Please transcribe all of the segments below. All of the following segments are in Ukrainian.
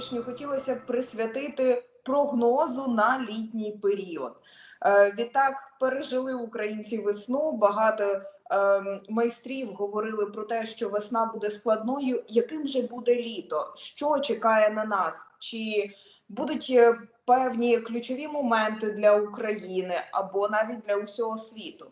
сьогоднішню хотілося б присвятити прогнозу на літній період. Е, Відтак пережили українці весну. Багато е, майстрів говорили про те, що весна буде складною. Яким же буде літо? Що чекає на нас? Чи будуть е, певні ключові моменти для України або навіть для усього світу?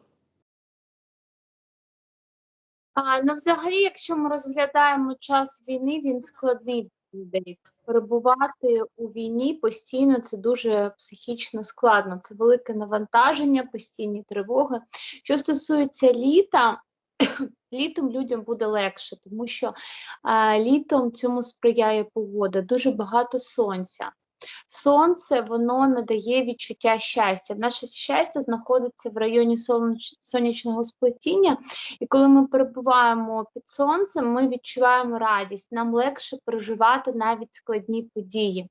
А, ну, взагалі, якщо ми розглядаємо час війни, він складний людей. Перебувати у війні постійно це дуже психічно складно. Це велике навантаження, постійні тривоги. Що стосується літа, літом людям буде легше, тому що а, літом цьому сприяє погода, дуже багато сонця. Сонце воно надає відчуття щастя. Наше щастя знаходиться в районі сонячного сплетіння, і коли ми перебуваємо під сонцем, ми відчуваємо радість. Нам легше переживати навіть складні події.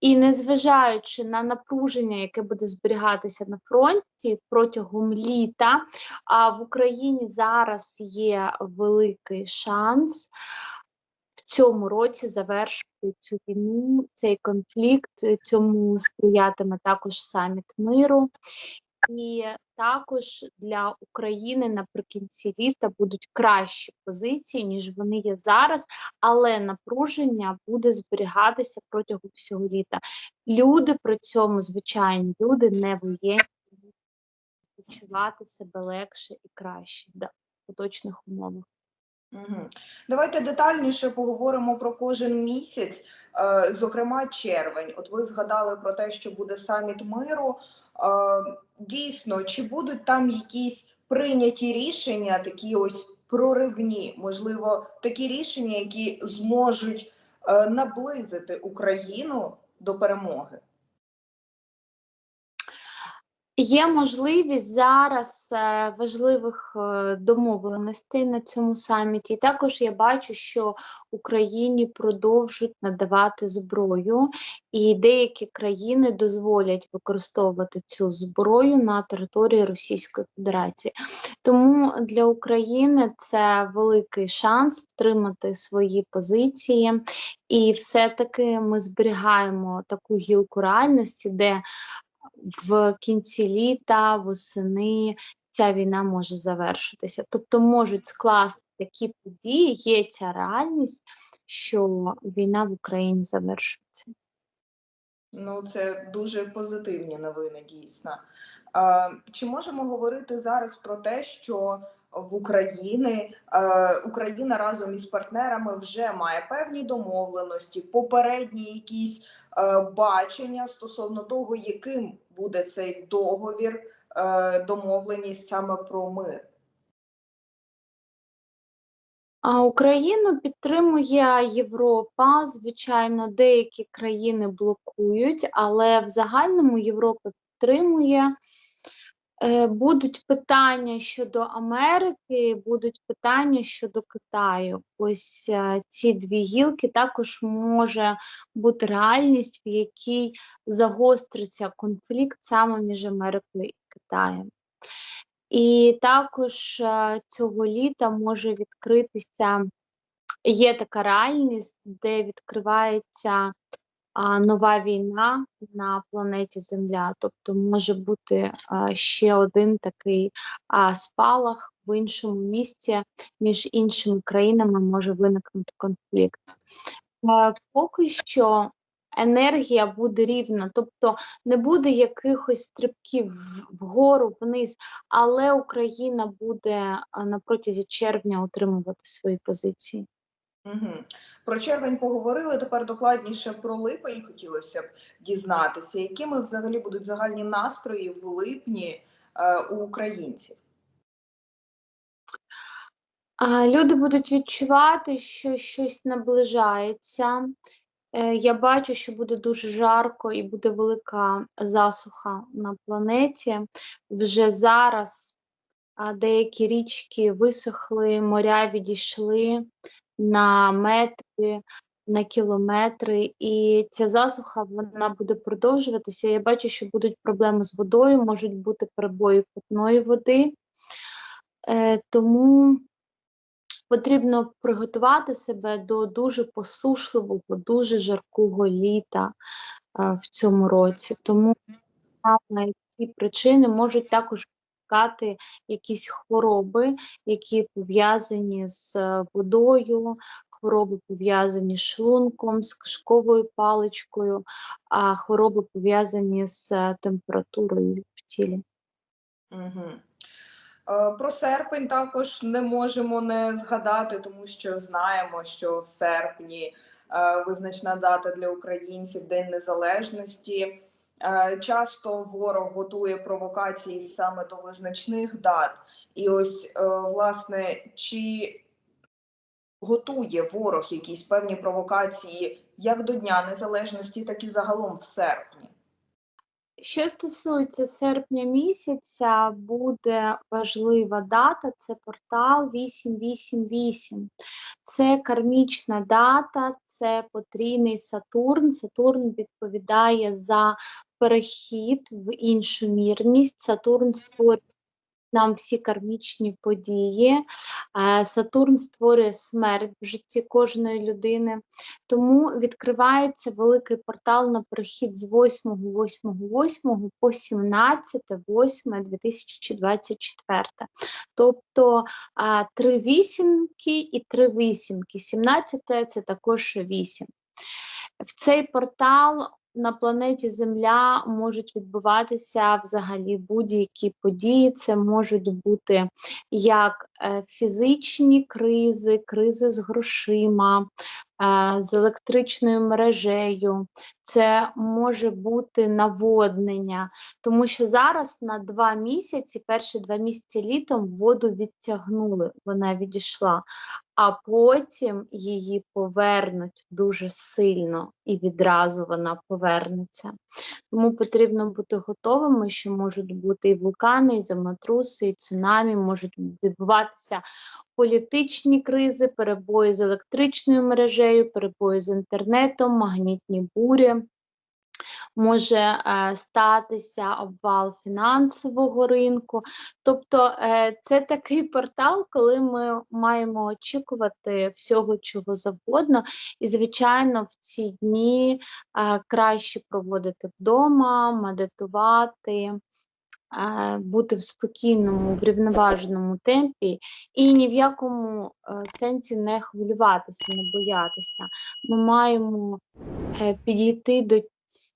І незважаючи на напруження, яке буде зберігатися на фронті протягом літа, а в Україні зараз є великий шанс цьому році завершити цю війну, цей конфлікт. Цьому сприятиме також саміт миру. І також для України наприкінці літа будуть кращі позиції, ніж вони є зараз, але напруження буде зберігатися протягом всього літа. Люди при цьому, звичайні люди, не воєнні, відчувати себе легше і краще да, в поточних умовах. Давайте детальніше поговоримо про кожен місяць, е, зокрема червень. От ви згадали про те, що буде саміт миру. Е, Дійсно, чи будуть там якісь прийняті рішення, такі ось проривні, можливо, такі рішення, які зможуть е, наблизити Україну до перемоги? Є можливість зараз е, важливих е, домовленостей на цьому саміті. Також я бачу, що Україні продовжують надавати зброю, і деякі країни дозволять використовувати цю зброю на території Російської Федерації. Тому для України це великий шанс втримати свої позиції, і все-таки ми зберігаємо таку гілку реальності, де в кінці літа, восени ця війна може завершитися. Тобто можуть скласти такі події, є ця реальність, що війна в Україні завершується. Ну, це дуже позитивні новини, дійсно. Е, Чи можемо говорити зараз про те, що в Україні Україна разом із партнерами вже має певні домовленості, попередні якісь бачення стосовно того, яким буде цей договір, е, домовленість саме про мир? А Україну підтримує Європа. Звичайно, деякі країни блокують, але в загальному Європа підтримує. Е, Будуть питання щодо Америки, будуть питання щодо Китаю. Ось е, ці дві гілки також може бути реальність, в якій загостриться конфлікт саме між Америкою і Китаєм. І також е, цього літа може відкритися, є така реальність, де відкривається нова війна на планеті Земля. Тобто може бути ще один такий спалах в іншому місці, між іншими країнами може виникнути конфлікт. Е, Поки що енергія буде рівна, тобто не буде якихось стрибків вгору, вниз, але Україна буде на протязі червня утримувати свої позиції. Угу. Про червень поговорили. Тепер докладніше про липень хотілося б дізнатися, якими взагалі будуть загальні настрої в липні е, у українців. Люди будуть відчувати, що щось наближається. Е, Я бачу, що буде дуже жарко і буде велика засуха на планеті. Вже зараз деякі річки висохли, моря відійшли на метри, на кілометри, і ця засуха вона буде продовжуватися. Я бачу, що будуть проблеми з водою, можуть бути перебої питної води. Е, Тому потрібно приготувати себе до дуже посушливого, дуже жаркого літа е, в цьому році. Тому ці причини можуть також викликати якісь хвороби, які пов'язані з е, водою, хвороби пов'язані з шлунком, з кишковою паличкою, а хвороби пов'язані з е, температурою в тілі. Угу. Про серпень також не можемо не згадати, тому що знаємо, що в серпні визначна дата для українців День Незалежності. Е, Часто ворог готує провокації саме до визначних дат. І ось, е, власне, чи готує ворог якісь певні провокації як до Дня Незалежності, так і загалом в серпні? Що стосується серпня місяця, буде важлива дата, це портал 888. Це кармічна дата, це потрійний Сатурн. Сатурн відповідає за перехід в іншу мірність. Сатурн створює нам всі кармічні події. Е, Сатурн створює смерть в житті кожної людини. Тому відкривається великий портал на перехід з 8, 8, 8 по 17, 8, 2024. Тобто три вісімки і три вісімки. 17 це також 8. В цей портал на планеті Земля можуть відбуватися взагалі будь-які події. Це можуть бути як е, фізичні кризи, кризи з грошима, з електричною мережею. Це може бути наводнення, тому що зараз на два місяці, перші два місяці літом воду відтягнули, вона відійшла, а потім її повернуть дуже сильно і відразу вона повернеться. Тому потрібно бути готовими, що можуть бути і вулкани, і землетруси, і цунамі, можуть відбуватися політичні кризи, перебої з електричною мережею, перебої з інтернетом, магнітні бурі. Може е, статися обвал фінансового ринку. Тобто е, це такий портал, коли ми маємо очікувати всього, чого завгодно. І, звичайно, в ці дні е, краще проводити вдома, медитувати. Бути в спокійному, врівноваженому темпі і ні в якому е, сенсі не хвилюватися, не боятися. Ми маємо е, підійти до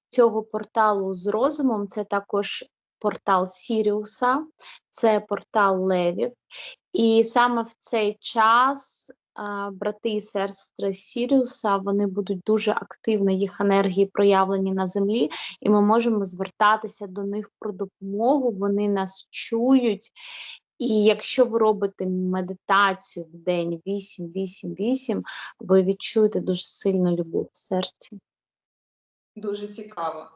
цього порталу з розумом. Це також портал Сіріуса, це портал Левів. І саме в цей час брати і сестри Сіріуса вони будуть дуже активно, їх енергії проявлені на землі, і ми можемо звертатися до них про допомогу. Вони нас чують. І якщо ви робите медитацію в день 8-8-8, ви відчуєте дуже сильну любов в серці. Дуже цікаво.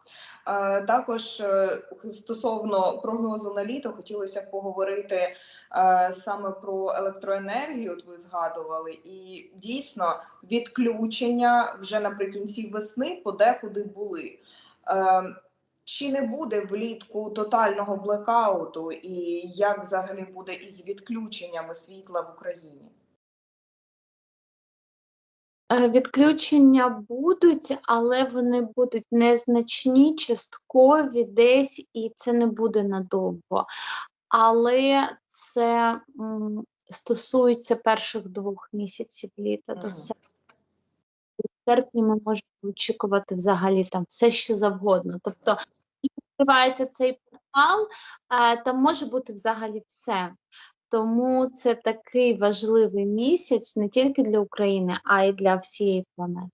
Е, Також е, стосовно прогнозу на літо хотілося б поговорити е, саме про електроенергію. От ви згадували, і дійсно відключення вже наприкінці весни подекуди були. Чи не буде влітку тотального блекауту, і як взагалі буде із відключеннями світла в Україні? Е, Відключення будуть, але вони будуть незначні, часткові десь, і це не буде надовго. Але це м, стосується перших двох місяців літа до Мгм. серпня. В серпні ми можемо очікувати взагалі там все, що завгодно. Тобто, відкривається цей портал, е, там може бути взагалі все. Тому це такий важливий місяць не тільки для України, а й для всієї планети.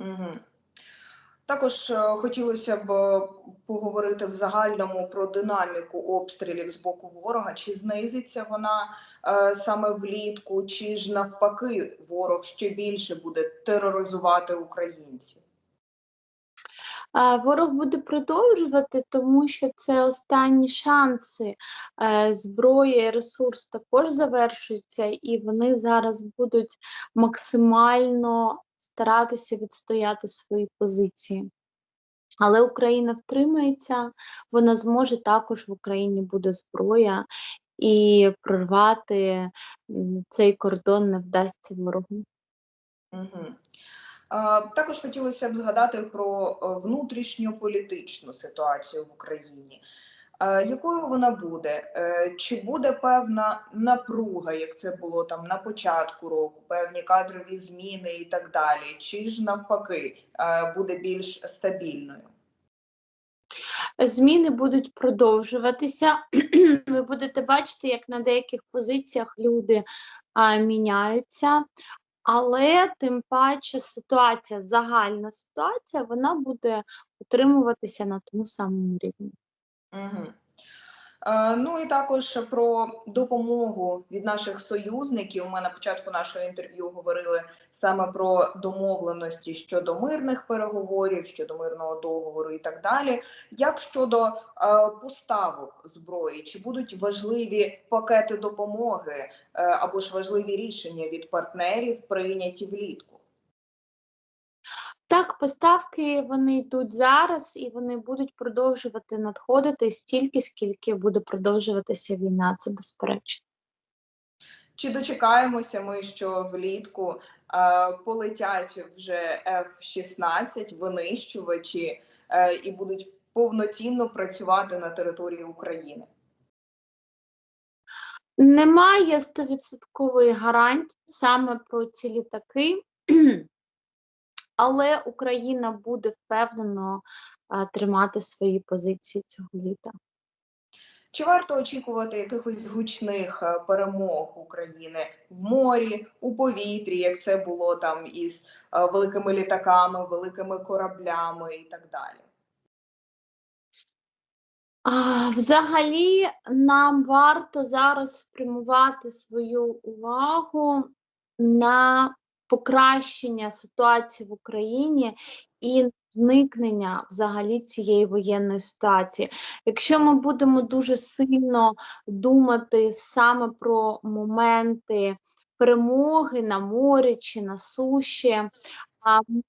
Угу. Також е, хотілося б е, поговорити в загальному про динаміку обстрілів з боку ворога. Чи знизиться вона е, саме влітку, чи ж навпаки ворог ще більше буде тероризувати українців? Ворог буде продовжувати, тому що це останні шанси. Е, Зброя і ресурс також завершуються, і вони зараз будуть максимально старатися відстояти свої позиції. Але Україна втримається, вона зможе також в Україні буде зброя, і прорвати цей кордон не вдасться ворогу. Угу. Також хотілося б згадати про е, внутрішньополітичну ситуацію в Україні. Якою вона буде? Е, Чи буде певна напруга, як це було там на початку року, певні кадрові зміни і так далі? Чи ж навпаки е, буде більш стабільною? Зміни будуть продовжуватися. Ви будете бачити, як на деяких позиціях люди а, міняються, але тим паче ситуація, загальна ситуація, вона буде утримуватися на тому самому рівні. Угу. Е, ну і також про допомогу від наших союзників. Ми на початку нашого інтерв'ю говорили саме про домовленості щодо мирних переговорів, щодо мирного договору і так далі. Як щодо е, поставок зброї, чи будуть важливі пакети допомоги е, або ж важливі рішення від партнерів прийняті влітку? Так, поставки вони йдуть зараз і вони будуть продовжувати надходити стільки, скільки буде продовжуватися війна, це безперечно. Чи дочекаємося ми, що влітку е, полетять вже F-16 винищувачі е, і будуть повноцінно працювати на території України? Немає стовідсоткової гарантії саме про ці літаки, але Україна буде впевнено тримати свої позиції цього літа. Чи варто очікувати якихось гучних е, перемог України в морі, у повітрі, як це було там із е, великими літаками, великими кораблями і так далі? А, взагалі, нам варто зараз спрямувати свою увагу на покращення ситуації в Україні і зникнення взагалі цієї воєнної ситуації. Якщо ми будемо дуже сильно думати саме про моменти перемоги на морі чи на суші,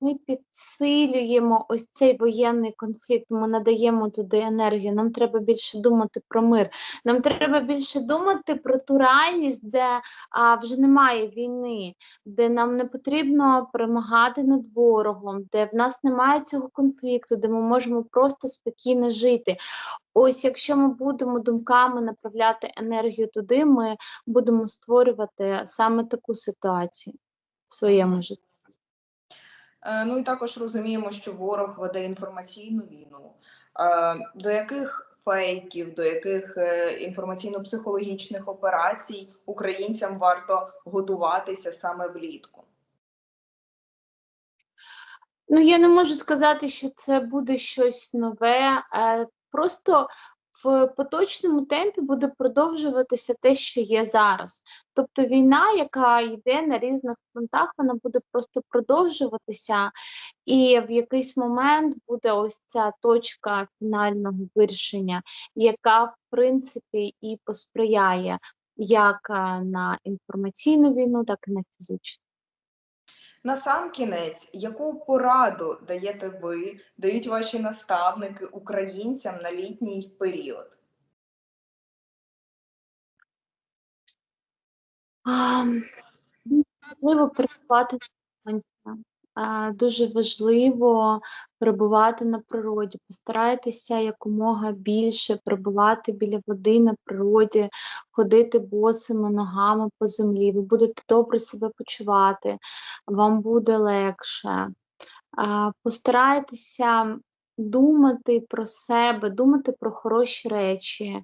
ми підсилюємо ось цей воєнний конфлікт, ми надаємо туди енергію. Нам треба більше думати про мир. Нам треба більше думати про ту реальність, де а, вже немає війни, де нам не потрібно перемагати над ворогом, де в нас немає цього конфлікту, де ми можемо просто спокійно жити. Ось якщо ми будемо думками направляти енергію туди, ми будемо створювати саме таку ситуацію в своєму житті. Е, Ну і також розуміємо, що ворог веде інформаційну війну. Е, До яких фейків, до яких е, інформаційно-психологічних операцій українцям варто готуватися саме влітку? Ну, я не можу сказати, що це буде щось нове. Просто в поточному темпі буде продовжуватися те, що є зараз. Тобто війна, яка йде на різних фронтах, вона буде просто продовжуватися, і в якийсь момент буде ось ця точка фінального вирішення, яка в принципі і посприяє як е, на інформаційну війну, так і на фізичну. На сам кінець, яку пораду даєте ви, дають ваші наставники українцям на літній період? Можливо, важливо Дуже важливо перебувати на природі. Постарайтеся якомога більше перебувати біля води на природі, ходити босими ногами по землі. Ви будете добре себе почувати, вам буде легше. Постарайтеся думати про себе, думати про хороші речі,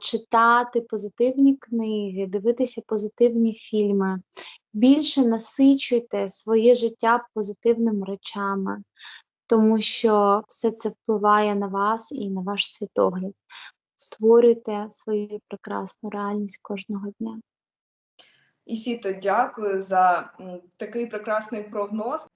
читати позитивні книги, дивитися позитивні фільми. Більше насичуйте своє життя позитивними речами, тому що все це впливає на вас і на ваш світогляд. Створюйте свою прекрасну реальність кожного дня. Ісіто, дякую за такий прекрасний прогноз.